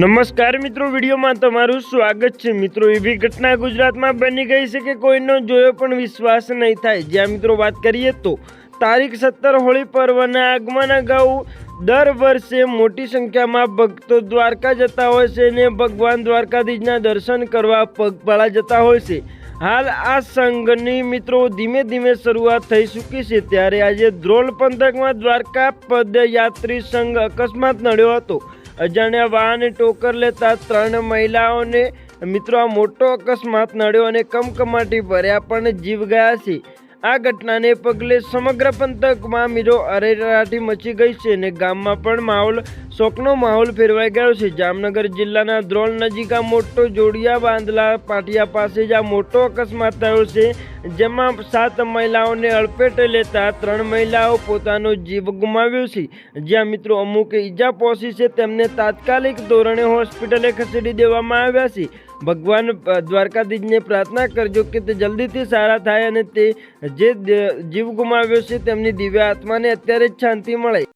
નમસ્કાર મિત્રો, વિડીયોમાં તમારું સ્વાગત છે. મિત્રો, એવી ઘટના ગુજરાતમાં બની ગઈ છે કે કોઈનો જોયો પણ વિશ્વાસ નહીં થાય. જ્યાં મિત્રો વાત કરીએ તો તારીખ સત્તર હોળી પર્વના આગમન અગાઉ દર વર્ષે મોટી સંખ્યામાં ભક્તો દ્વારકા જતા હોય છે અને ભગવાન દ્વારકાધીશના દર્શન કરવા પગપાળા જતા હોય છે. હાલ આ સંઘની મિત્રો ધીમે ધીમે શરૂઆત થઈ ચૂકી છે. ત્યારે આજે ધ્રોલ પંથકમાં દ્વારકા પદયાત્રી સંઘ અકસ્માત નડ્યો હતો. અજાણ્યા વાહને ટોકર લેતા ત્રણ મહિલાઓને, મિત્રો, આ મોટો અકસ્માત નડ્યો અને કમકમાટી ભર્યા પણ જીવ ગયા છે. આ ઘટનાને પગલે સમગ્ર પંથકમાં મીરો અરેરાટી મચી ગઈ છે અને ગામમાં પણ માહોલ, શોકનો માહોલ ફેરવાઈ ગયો છે. જામનગર જિલ્લાના ધ્રોલ નજીક આ મોટો જોડિયા બાંધલા પાટિયા પાસે જ આ મોટો અકસ્માત થયો છે. જેમાં સાત મહિલાઓને અડફેટે લેતા ત્રણ મહિલાઓ પોતાનો જીવ ગુમાવ્યો છે. જ્યાં મિત્રો અમુક ઈજા પહોંચી છે, તેમને તાત્કાલિક ધોરણે હોસ્પિટલે ખસેડી દેવામાં આવ્યા છે. ભગવાન દ્વારકાધીશને પ્રાર્થના કરજો કે તે જલ્દીથી સારા થાય અને તે જે જીવ ગુમાવ્યો છે, તેમની દિવ્ય આત્માને અત્યારે જ શાંતિ મળે.